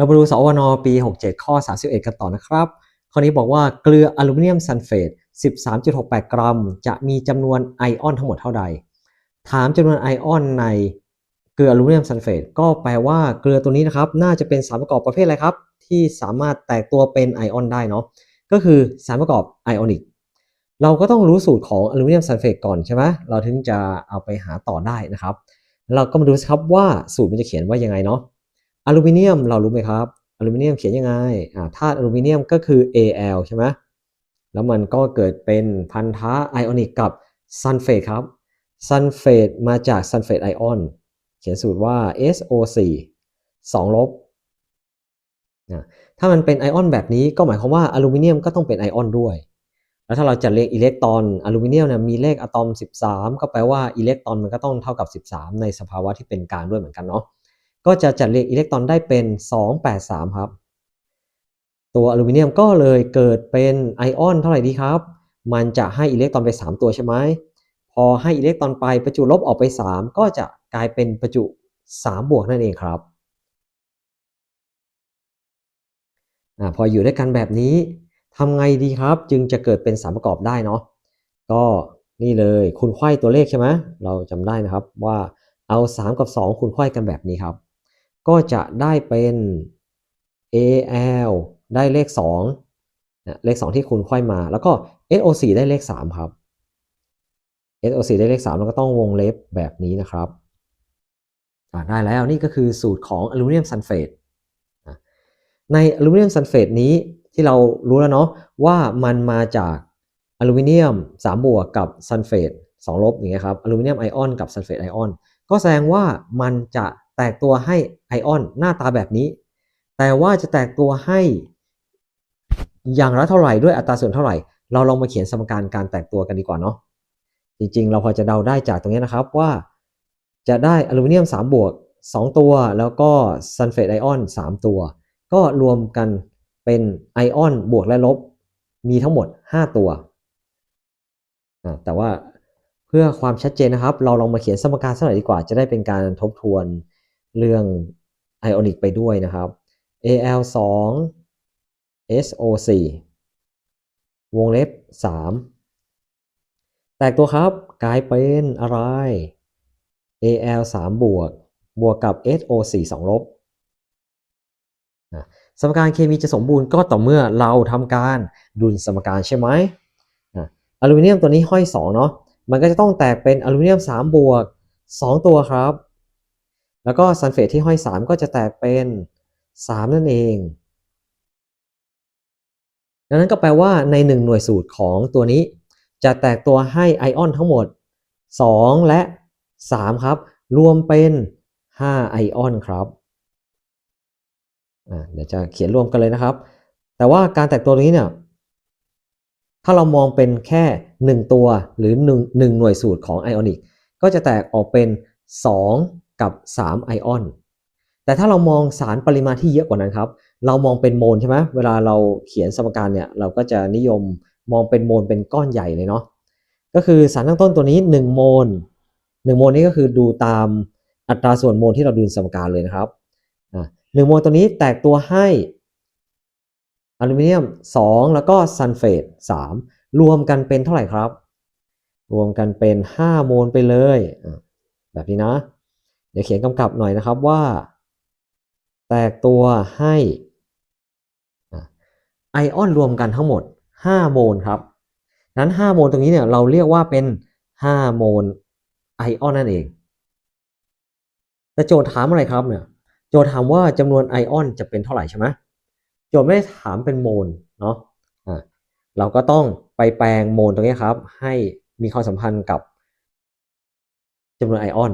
เรามาดูสวนปี 67 ข้อ 31 กันต่อนะครับ ข้อนี้บอกว่าเกลืออลูมิเนียมซัลเฟต 13.68 กรัม จะมีจำนวนไอออนทั้งหมดเท่าใด ถามจำนวนไอออนในเกลืออลูมิเนียมซัลเฟต ก็แปลว่าเกลือตัวนี้นะครับ น่าจะเป็นสารประกอบประเภทอะไรครับ ที่สามารถแตกตัวเป็นไอออนได้เนาะ ก็คือสารประกอบไอออนิก เราก็ต้องรู้สูตรของอลูมิเนียมซัลเฟตก่อนใช่ไหมเราถึงจะเอาไปหาต่อได้นะครับ เราก็มาดูครับว่าสูตรมันจะเขียนว่ายังไงเนาะ อลูมิเนียมเรารู้ไหมครับอลูมิเนียมเขียนยังไงอ่าธาตุอลูมิเนียมก็คือ Al ใช่ไหมแล้วมันก็เกิดเป็นพันธะไอออนิกกับซัลเฟตครับซัลเฟตมาจากซัลเฟตไอออนเขียนสูตรว่า SO4 2ลบนะถ้ามันเป็นไอออนแบบนี้ก็หมายความว่าอลูมิเนียมก็ต้องเป็นไอออนด้วย แล้วถ้าเราจัดเลขอิเล็กตรอนอลูมิเนียมเนี่ยมีเลขอะตอม 13 ก็แปลว่าอิเล็กตรอนมันก็ต้องเท่ากับ 13 ในสภาวะที่เป็นกลางด้วยเหมือนกันเนาะ ก็จะจัดเรียงอิเล็กตรอนได้เป็น 283 ครับ ตัวอลูมิเนียมก็เลยเกิดเป็นไอออนเท่าไหร่ดีครับ มันจะให้อิเล็กตรอนไป 3 ตัวใช่ไหม พอให้อิเล็กตรอนไปประจุลบออกไป 3 ก็จะกลายเป็นประจุ 3 บวกนั่นเองครับอพออยู่ด้วยกันแบบนี้ทำไงดีครับ จึงจะเกิดเป็นสารประกอบได้เนาะ ก็นี่เลยคุณไขว้ตัวเลขใช่ไหมเราจำได้นะครับว่าเอา 3 กับ 2 คูณไขว้กันแบบนี้ครับ ก็จะได้เป็น AL ได้เลข2นะเลข 2 ที่คูณไขว้มา แล้วก็ SO4 ได้เลข 3 ครับ SO4 ได้เลข 3 แล้วก็ต้องวงเล็บแบบนี้นะครับได้แล้วนี่ก็คือสูตรของอลูมิเนียมซัลเฟตในอลูมิเนียมซัลเฟตนี้ที่เรารู้แล้วเนาะว่ามันมาจากอลูมิเนียม3บวกกับซัลเฟต2ลบอย่างเงี้ยครับอลูมิเนียมไอออนกับซัลเฟตไอออนก็แสดงว่ามันจะ แตกตัวให้ไอออนหน้าตาแบบนี้ แต่ว่าจะแตกตัวให้อย่างละเท่าไหร่ด้วยอัตราส่วนเท่าไหร่ เราลองมาเขียนสมการการแตกตัวกันดีกว่าเนาะจริงๆ เราพอจะเดาได้จากตรงนี้นะครับว่าจะได้อลูมิเนียม 3 บวก 2 ตัว แล้วก็ซัลเฟตไอออน 3 ตัว ก็รวมกันเป็นไอออนบวกและลบมีทั้งหมด 5 ตัว แต่ว่าเพื่อความชัดเจนนะครับ เราลองมาเขียนสมการสักหน่อยดีกว่า จะได้เป็นการทบทวน เรื่องไอออนิกไปด้วยนะครับ Al 2 SO 4 วงเล็บ 3 แตกตัวครับกลายเป็นอะไร Al 3 บวก บวกกับ SO 4 2ลบสมการเคมีจะสมบูรณ์ก็ต่อเมื่อเราทำการดุลสมการใช่ไหมอลูมิเนียมตัวนี้ห้อย 2 เนาะมันก็จะต้องแตกเป็นอลูมิเนียม 3 บวก 2 ตัวครับ แล้วก็ซัลเฟตที่ห้อย 3 ก็จะแตกเป็น 3 นั่นเอง ดังนั้นก็แปลว่าใน 1 หน่วยสูตรของตัวนี้ จะแตกตัวให้ไอออนทั้งหมด 2 และ 3 ครับ รวมเป็น 5 ไอออนครับเดี๋ยวจะเขียนรวมกันเลยนะครับ แต่ว่าการแตกตัวนี้เนี่ยถ้าเรามองเป็นแค่ 1 ตัวหรือ 1 1หน่วยสูตรของไอออนิกก็จะแตกออกเป็น 2 กับ3ไอออนแต่ถ้าเรามองสารปริมาณที่เยอะกว่านั้นครับ เรามองเป็นโมลใช่ไหมเวลาเราเขียนสมการเนี่ยเราก็จะนิยมมองเป็นโมลเป็นก้อนใหญ่เลยเนาะก็คือสารตั้งต้นตัวนี้ 1 โมล1โมลนี้ก็คือดูตามอัตราส่วนโมลที่เราดูสมการเลยนะครับหนึ่งโมลตัวนี้แตกตัวให้อลูมิเนียม 2 แล้วก็ซัลเฟต3รวมกันเป็นเท่าไหร่ครับ รวมกันเป็น 5 โมลไปเลย แบบนี้นะ เดี๋ยวเขียนกำกับหน่อยนะครับว่า แตกตัวให้ไอออนรวมกันทั้งหมด 5 โมลครับนั้น5โมลตรงนี้เนี่ยเราเรียกว่าเป็น 5 โมลไอออนนั่นเอง แต่โจทย์ถามอะไรครับเนี่ย โจทย์ถามว่าจำนวนไอออนจะเป็นเท่าไหร่ใช่ไหมโจทย์ไม่ได้ถามเป็นโมลเนาะะเราก็ต้องไปแปลงโมลตรงนี้ครับ ให้มีความสัมพันธ์กับจำนวนไอออน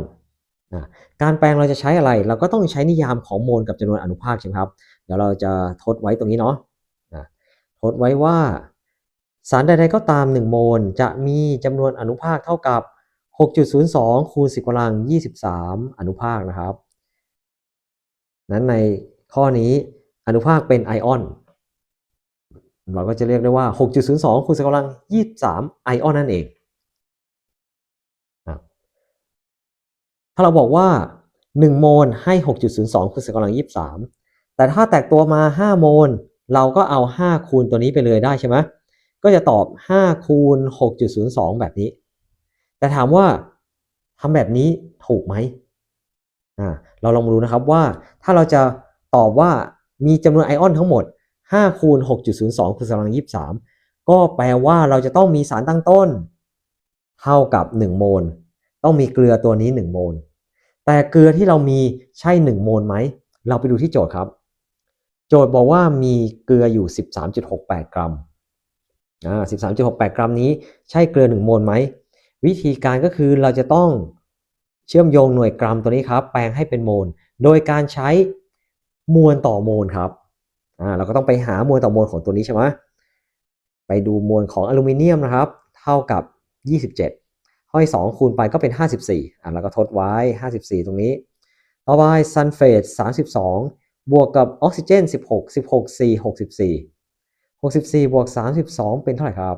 การแปลงเราจะใช้อะไร เราก็ต้องใช้นิยามของโมลกับจำนวนอนุภาคใช่ไหมครับ เดี๋ยวเราจะทดไว้ตรงนี้เนาะทดไว้ว่า สารใดๆก็ตาม 1 โมลจะมีจำนวนอนุภาคเท่ากับ 6.02 คูณ 10กำลัง 23 อนุภาคนะครับ นั้นในข้อนี้อนุภาคเป็นไอออน เราก็จะเรียกได้ว่า 6.02 คูณกำลัง 23 ไอออนนั่นเอง ถ้าเราบอกว่า 1 โมลให้ 6.02คูณกำลัง 23 แต่ถ้าแตกตัวมา 5 โมล เราก็เอา 5 คูณตัวนี้ไปเลยได้ใช่ไหมก็จะตอบ 5 คูณ 6.02 แบบนี้ แต่ถามว่าทำแบบนี้ถูกไหมอ่าเราลองมาดูนะครับว่าถ้าเราจะตอบว่ามีจำนวนไอออนทั้งหมด 5 คูณ 6.02คูณกำลัง 23 ก็แปลว่าเราจะต้องมีสารตั้งต้น เท่ากับ 1 โมล ต้องมีเกลือตัวนี้ 1 โมล แต่เกลือที่เรามีใช่ 1 โมลไหม เราไปดูที่โจทย์ครับ โจทย์บอกว่ามีเกลืออยู่ 13.68 กรัมอ่า13.68 กรัมนี้ใช่เกลือ 1 โมลไหม วิธีการก็คือเราจะต้องเชื่อมโยงหน่วยกรัมตัวนี้ครับ แปลงให้เป็นโมล โดยการใช้มวลต่อโมลครับอ่าเราก็ต้องไปหามวลต่อโมลของตัวนี้ใช่ไหมไปดูมวลของอลูมิเนียมนะครับ เท่ากับ 27 ห้อย 2 คูณไปก็เป็น 54อ่าแล้วก็ทดไว้ 54 ตรงนี้ ต่อไปซัลเฟต32 บวกกับออกซิเจน 16 16 4 64 64 บวก 32 เป็นเท่าไหร่ครับ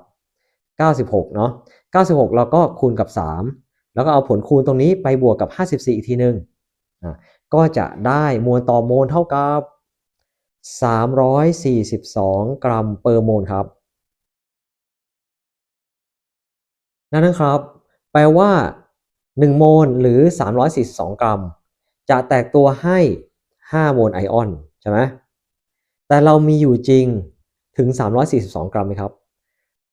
96 เนาะ96 เราก็คูณกับ 3 แล้วก็เอาผลคูณตรงนี้ไปบวกกับ 54 อีกทีหนึ่งอะก็จะได้มวลต่อโมลเท่ากับ 342 กรัมเปอร์โมลครับนั่นนะครับ แปลว่า 1 โมลหรือ 342 กรัม จะแตกตัวให้ 5 โมลไอออนใช่ไหมแต่เรามีอยู่จริงถึง 342 กรัมไหมครับ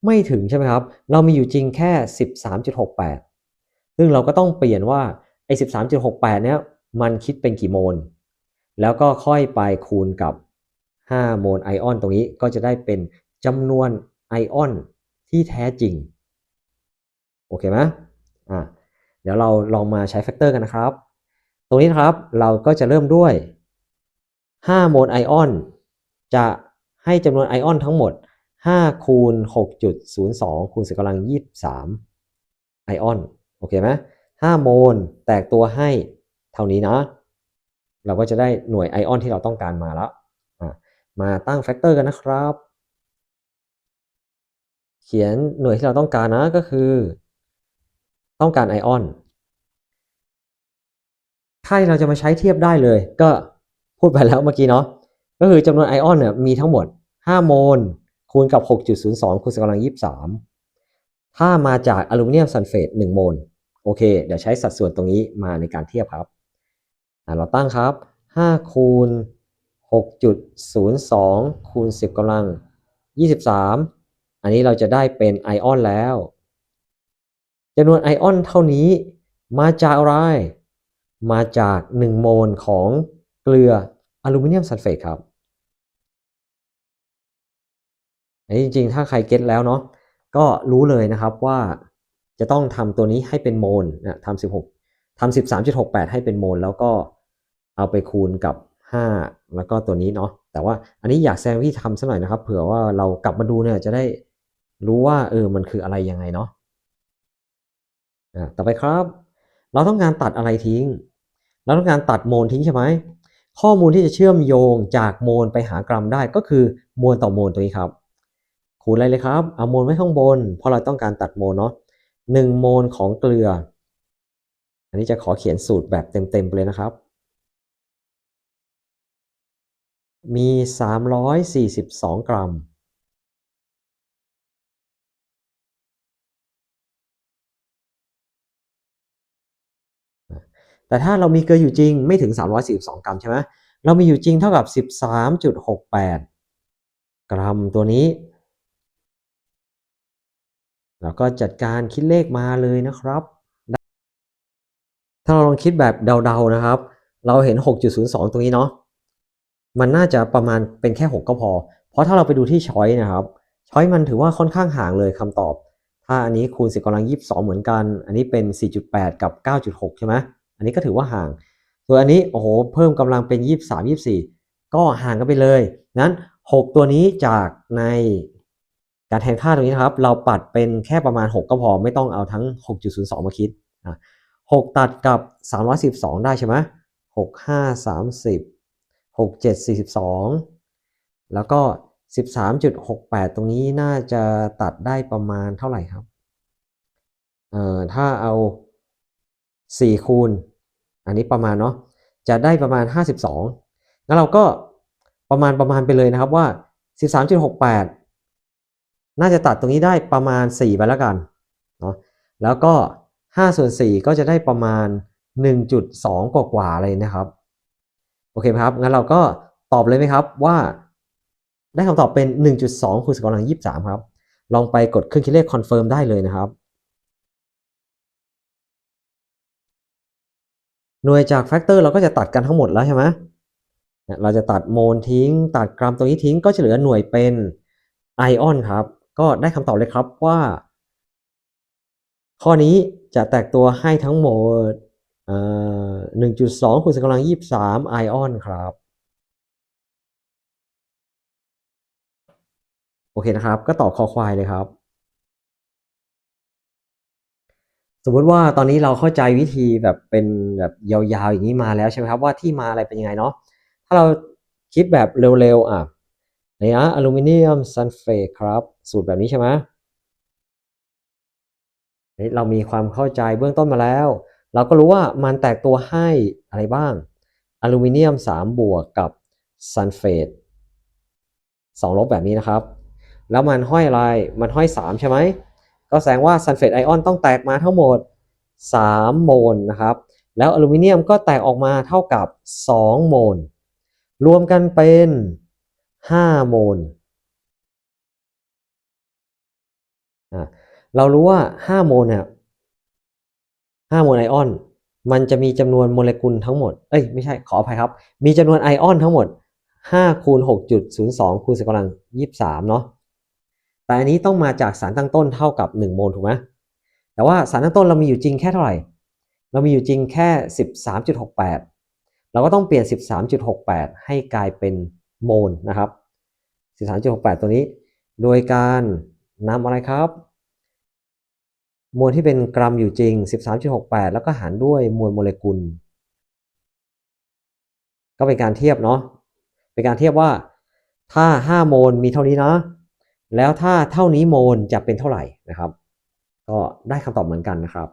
ไม่ถึงใช่ไหมครับ เรามีอยู่จริงแค่ 13.68 ซึ่งเราก็ต้องเปลี่ยนว่าไอ้13.68 เนี้ยมันคิดเป็นกี่โมล แล้วก็ค่อยไปคูณกับ 5 โมลไอออน ตรงนี้ก็จะได้เป็นจำนวนไอออนที่แท้จริง เคไหมอะเดี๋ยวเราลองมาใช้แฟกเตอร์กันนะครับ ตรงนี้นะครับเราก็จะเริ่มด้วย 5 โมลไอออน จะให้จำนวนไอออนทั้งหมด 5 คูณ 6.02 คูณสิกำลัง 23 ไอออน โอเคไหม5โมลแตกตัวให้เท่านี้นะ เราก็จะได้หน่วยไอออนที่เราต้องการมาแล้ว มาตั้งแฟกเตอร์กันนะครับ เขียนหน่วยที่เราต้องการนะก็คือ ต้องการไอออนถ้าเราจะมาใช้เทียบได้เลย ก็พูดไปแล้วเมื่อกี้เนาะ ก็คือจำนวนไอออนเนี่ยมีทั้งหมด 5 โมลคูณกับ 6.02 คูณกำลัง 23 ถ้ามาจากอลูมิเนียมซัลเฟต1โมล โอเค เดี๋ยวใช้สัดส่วนตรงนี้มาในการเทียบครับ เราตั้งครับ 5 คูณ 6.02 คูณ 10กำลัง 23 อันนี้เราจะได้เป็นไอออนแล้ว จำนวนไอออนเท่านี้มาจากอะไร มาจาก 1 โมลของเกลืออลูมิเนียมซัลเฟตครับอันนี้จริงๆ ถ้าใครเก็ตแล้วเนาะ ก็รู้เลยนะครับว่าจะต้องทำตัวนี้ให้เป็นโมลนะทำ16ทำ13.68ให้เป็นโมล แล้วก็เอาไปคูณกับ5แล้วก็ตัวนี้เนาะ แต่ว่าอันนี้อยากแซงที่ทำสักหน่อยนะครับ เผื่อว่าเรากลับมาดูเนี่ยจะได้รู้ว่าเออ มันคืออะไรยังไงเนาะ ต่อไปครับ เราต้องการตัดอะไรทิ้ง เราต้องการตัดโมลทิ้งใช่ไหม ข้อมูลที่จะเชื่อมโยงจากโมลไปหากรัมได้ก็คือมวลต่อโมลตัวนี้ครับ คูณอะไรเลยครับ เอาโมลไว้ข้างบน เพราะเราต้องการตัดโมลเนาะหนึ่งโมลของเกลือ อันนี้จะขอเขียนสูตรแบบเต็มๆไปเลยนะครับ มี 342 กรัม แต่ถ้าเรามีเกลืออยู่จริงไม่ถึง 342 กรัมใช่ไหมเรามีอยู่จริงเท่ากับ 13.68 กรัมตัวนี้ แล้วก็จัดการคิดเลขมาเลยนะครับ ถ้าเราลองคิดแบบเดาๆนะครับ เราเห็น 6.02 ตรงนี้เนาะมันน่าจะประมาณเป็นแค่ 6 ก็พอ เพราะถ้าเราไปดูที่ช้อยนะครับ ช้อยมันถือว่าค่อนข้างห่างเลยคำตอบ ถ้าอันนี้คูณ10กำลัง 22 เหมือนกัน อันนี้เป็น 4.8 กับ 9.6 ใช่ไหม อันนี้ก็ถือว่าห่าง ส่วนอันนี้โอ้โหเพิ่มกำลังเป็น 23 24 ก็ห่างกันไปเลยนั้น 6 ตัวนี้จากในการแทนค่าตรงนี้นะครับ เราปัดเป็นแค่ประมาณ 6 ก็พอไม่ต้องเอาทั้ง 6.02 มาคิดอะ6ตัดกับ 312 ได้ใช่ไหม6 5 30 6 7 42 แล้วก็ 13.68 ตรงนี้น่าจะตัดได้ประมาณเท่าไหร่ครับ เอ่อ ถ้าเอา 4 คูณ อันนี้ประมาณเนาะจะได้ประมาณ 52 แล้วเราก็ประมาณประมาณไปเลยนะครับว่า 13.68 น่าจะตัดตรงนี้ได้ประมาณ 4 ไปแล้วกันเนาะแล้วก็5ส่วน4ก็จะได้ประมาณ 1.2 กว่ากว่าเลยนะครับโอเคไหมครับงั้นเราก็ตอบเลยไหมครับว่า ได้คำตอบเป็น 1.2คูณ2กำลัง 23 ครับ ลองไปกดเครื่องคิดเลขคอนเฟิร์มได้เลยนะครับ หน่วยจากแฟกเตอร์เราก็จะตัดกันทั้งหมดแล้วใช่ไหมเราจะตัดโมลทิ้ง ตัดกรัมตรงนี้ทิ้งก็จะเหลือหน่วยเป็นไอออนครับ ก็ได้คำตอบเลยครับว่า ข้อนี้จะแตกตัวให้ทั้งหมดเอ่อ1.2คูณกำลัง23ไอออนครับ โอเคนะครับ ก็ตอบคอควายเลยครับ สมมติว่าตอนนี้เราเข้าใจวิธีแบบเป็นแบบยาวๆอย่างนี้มาแล้วใช่ไหมครับว่าที่มาอะไรเป็นยังไงเนาะถ้าเราคิดแบบเร็วๆอะนี่นะอลูมิเนียมซัลเฟตครับ สูตรแบบนี้ใช่ไหมนี่เรามีความเข้าใจเบื้องต้นมาแล้ว เราก็รู้ว่ามันแตกตัวให้อะไรบ้างอลูมิเนียม 3 บวกกับซัลเฟต2ลบแบบนี้นะครับ แล้วมันห้อยอะไรมันห้อย 3 ใช่ไหม ก็แสดงว่าซัลเฟตไอออนต้องแตกมาทั้งหมด 3 โมลนะครับ แล้วอลูมิเนียมก็แตกออกมาเท่ากับ 2 โมล รวมกันเป็น 5 โมล เรารู้ว่า 5 โมลเนี่ย5โมลไอออน มันจะมีจำนวนโมเลกุลทั้งหมด เอ้ยไม่ใช่ขออภัยครับ มีจำนวนไอออนทั้งหมด5คูณ6.02คูณ10กำลัง23 เนาะ แต่อันนี้ต้องมาจากสารตั้งต้นเท่ากับ 1 โมลถูกไหมแต่ว่าสารตั้งต้นเรามีอยู่จริงแค่เท่าไหร่ เรามีอยู่จริงแค่ 13.68 เราก็ต้องเปลี่ยน 13.68 ให้กลายเป็นโมลนะครับ 13.68 ตัวนี้ โดยการนำอะไรครับ มวลที่เป็นกรัมอยู่จริง 13.68 แล้วก็หารด้วยมวลโมเลกุล ก็เป็นการเทียบเนาะ เป็นการเทียบว่าถ้า 5 โมลมีเท่านี้นะ แล้วถ้าเท่านี้โมลจะเป็นเท่าไหร่นะครับ ก็ได้คำตอบเหมือนกันนะครับ